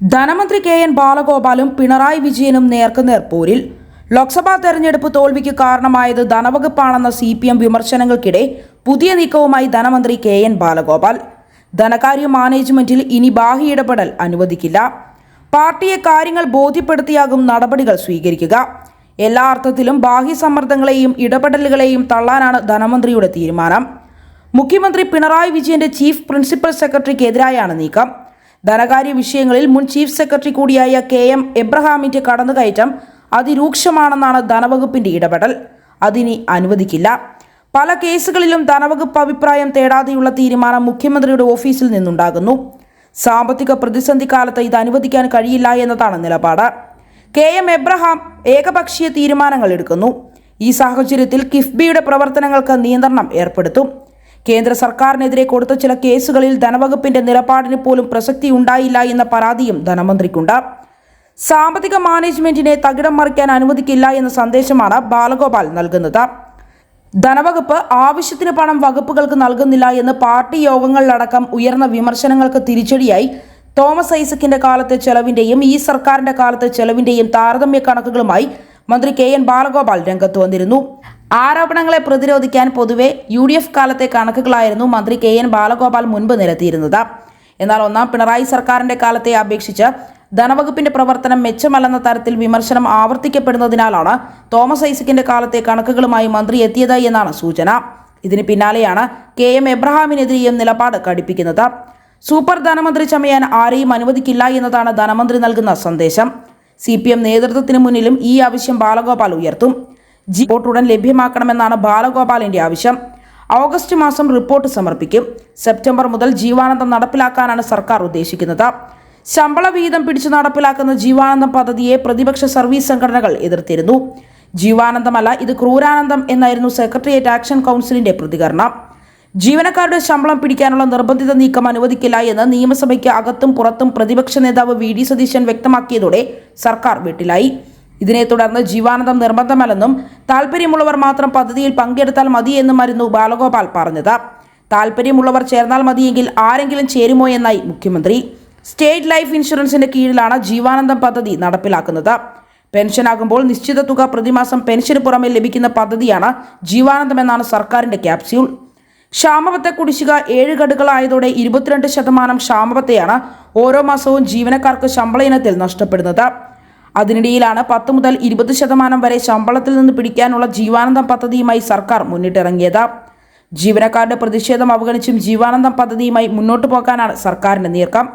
ധനമന്ത്രി K N ബാലഗോപാലും Pinarayi വിജയനും നേർക്കുനേർ പോരിൽ ലോക്സഭാ തെരഞ്ഞെടുപ്പ് തോൽവിക്ക് കാരണമായത് ധനവകുപ്പാണെന്ന സി പി എം വിമർശനങ്ങൾക്കിടെ പുതിയ നീക്കവുമായി ധനമന്ത്രി കെ എൻ ബാലഗോപാൽ. ധനകാര്യ മാനേജ്മെന്റിൽ ഇനി ബാഹ്യ ഇടപെടൽ അനുവദിക്കില്ല. പാർട്ടിയെ കാര്യങ്ങൾ ബോധ്യപ്പെടുത്തിയാകും നടപടികൾ സ്വീകരിക്കുക. എല്ലാ അർത്ഥത്തിലും ബാഹ്യ സമ്മർദ്ദങ്ങളെയും ഇടപെടലുകളെയും തള്ളാനാണ് ധനമന്ത്രിയുടെ തീരുമാനം. മുഖ്യമന്ത്രി പിണറായി വിജയന്റെ ചീഫ് പ്രിൻസിപ്പൽ സെക്രട്ടറിക്കെതിരായാണ് നീക്കം. ധനകാര്യ വിഷയങ്ങളിൽ മുൻ ചീഫ് സെക്രട്ടറി കൂടിയായ കെ എം എബ്രഹാമിന്റെ കടന്നുകയറ്റം അതിരൂക്ഷമാണെന്നാണ് ധനവകുപ്പിന്റെ ഇടപെടൽ. അതിനി അനുവദിക്കില്ല. പല കേസുകളിലും ധനവകുപ്പ് അഭിപ്രായം തേടാതെയുള്ള തീരുമാനം മുഖ്യമന്ത്രിയുടെ ഓഫീസിൽ നിന്നുണ്ടാകുന്നു. സാമ്പത്തിക പ്രതിസന്ധി കാലത്ത് ഇത് അനുവദിക്കാൻ കഴിയില്ല എന്നതാണ് നിലപാട്. കെ എം എബ്രഹാം ഏകപക്ഷീയ തീരുമാനങ്ങൾ എടുക്കുന്നു. ഈ സാഹചര്യത്തിൽ കിഫ്ബിയുടെ പ്രവർത്തനങ്ങൾക്ക് നിയന്ത്രണം ഏർപ്പെടുത്തും. കേന്ദ്ര സർക്കാരിനെതിരെ കൊടുത്ത ചില കേസുകളിൽ ധനവകുപ്പിന്റെ നിലപാടിന് പോലും പ്രസക്തി ഉണ്ടായില്ല എന്ന പരാതിയും ധനമന്ത്രിക്കുണ്ട്. സാമ്പത്തിക മാനേജ്മെന്റിനെ തകിടം മറിക്കാൻ അനുവദിക്കില്ല എന്ന സന്ദേശമാണ് ബാലഗോപാൽ നൽകുന്നത്. ധനവകുപ്പ് ആവശ്യത്തിന് പണം വകുപ്പുകൾക്ക് നൽകുന്നില്ല എന്ന് പാർട്ടി യോഗങ്ങളിലടക്കം ഉയർന്ന വിമർശനങ്ങൾക്ക് തിരിച്ചടിയായി. തോമസ് ഐസക്കിന്റെ കാലത്തെ ചെലവിന്റെയും ഈ സർക്കാരിന്റെ കാലത്തെ ചെലവിന്റെയും താരതമ്യ കണക്കുകളുമായി മന്ത്രി കെ എൻ ബാലഗോപാൽ രംഗത്ത് വന്നിരുന്നു. ആരോപണങ്ങളെ പ്രതിരോധിക്കാൻ പൊതുവെ യു ഡി എഫ് കാലത്തെ കണക്കുകളായിരുന്നു മന്ത്രി കെ എൻ ബാലഗോപാൽ മുൻപ് നിരത്തിയിരുന്നത്. എന്നാൽ ഒന്നാം പിണറായി സർക്കാരിന്റെ കാലത്തെ അപേക്ഷിച്ച് ധനവകുപ്പിന്റെ പ്രവർത്തനം മെച്ചമല്ലെന്ന തരത്തിൽ വിമർശനം ആവർത്തിക്കപ്പെടുന്നതിനാലാണ് തോമസ് ഐസക്കിന്റെ കാലത്തെ കണക്കുകളുമായി മന്ത്രി എത്തിയത് എന്നാണ് സൂചന. ഇതിന് പിന്നാലെയാണ് കെ എം എബ്രഹാമിനെതിരെയും നിലപാട് കടുപ്പിക്കുന്നത്. സൂപ്പർ ധനമന്ത്രി ചമയാൻ ആരെയും അനുവദിക്കില്ല എന്നതാണ് ധനമന്ത്രി നൽകുന്ന സന്ദേശം. സി പി എം നേതൃത്വത്തിന് മുന്നിലും ഈ ആവശ്യം ബാലഗോപാൽ ഉയർത്തും. ജി റിപ്പോർട്ട് ഉടൻ ലഭ്യമാക്കണമെന്നാണ് ബാലഗോപാലിന്റെ ആവശ്യം. ഓഗസ്റ്റ് മാസം റിപ്പോർട്ട് സമർപ്പിക്കും. സെപ്റ്റംബർ മുതൽ ജീവാനന്ദം നടപ്പിലാക്കാനാണ് സർക്കാർ ഉദ്ദേശിക്കുന്നത്. ശമ്പള വീതം പിടിച്ചു നടപ്പിലാക്കുന്ന ജീവാനന്ദം പദ്ധതിയെ പ്രതിപക്ഷ സർവീസ് സംഘടനകൾ എതിർത്തിരുന്നു. ജീവാനന്ദമല്ല ഇത് ക്രൂരാനന്ദം എന്നായിരുന്നു സെക്രട്ടേറിയറ്റ് ആക്ഷൻ കൗൺസിലിന്റെ പ്രതികരണം. ജീവനക്കാരുടെ ശമ്പളം പിടിക്കാനുള്ള നിർബന്ധിത നീക്കം അനുവദിക്കില്ല എന്ന് നിയമസഭയ്ക്ക് അകത്തും പുറത്തും പ്രതിപക്ഷ നേതാവ് വി ഡി സതീശൻ വ്യക്തമാക്കിയതോടെ സർക്കാർ വീട്ടിലായി. ഇതിനെ തുടർന്ന് ജീവാനന്ദം നിർബന്ധമല്ലെന്നും താല്പര്യമുള്ളവർ മാത്രം പദ്ധതിയിൽ പങ്കെടുത്താൽ മതിയെന്നുമായിരുന്നു ബാലഗോപാൽ പറഞ്ഞത്. താല്പര്യമുള്ളവർ ചേർന്നാൽ മതിയെങ്കിൽ ആരെങ്കിലും ചേരുമോ എന്നായി മുഖ്യമന്ത്രി. സ്റ്റേറ്റ് ലൈഫ് ഇൻഷുറൻസിന്റെ കീഴിലാണ് ജീവാനന്ദം പദ്ധതി നടപ്പിലാക്കുന്നത്. പെൻഷനാകുമ്പോൾ നിശ്ചിത തുക പ്രതിമാസം പെൻഷന് പുറമെ ലഭിക്കുന്ന പദ്ധതിയാണ് ജീവാനന്ദം എന്നാണ് സർക്കാരിന്റെ ക്യാപ്സ്യൂൾ. ക്ഷാമബത്ത കുടിശ്ശിക ഏഴ് ഘടുകളായതോടെ ഇരുപത്തിരണ്ട് ശതമാനം ക്ഷാമബത്തയാണ് ഓരോ മാസവും ജീവനക്കാർക്ക് ശമ്പള ഇനത്തിൽ നഷ്ടപ്പെടുന്നത്. അതിനിടയിലാണ് പത്ത് മുതൽ ഇരുപത് ശതമാനം വരെ ശമ്പളത്തിൽ നിന്ന് പിടിക്കാനുള്ള ജീവാനന്ദം പദ്ധതിയുമായി സർക്കാർ മുന്നിട്ടിറങ്ങിയത്. ജീവനക്കാരുടെ പ്രതിഷേധം അവഗണിച്ചും ജീവാനന്ദം പദ്ധതിയുമായി മുന്നോട്ടു പോകാനാണ് സർക്കാരിന്റെ നീക്കം.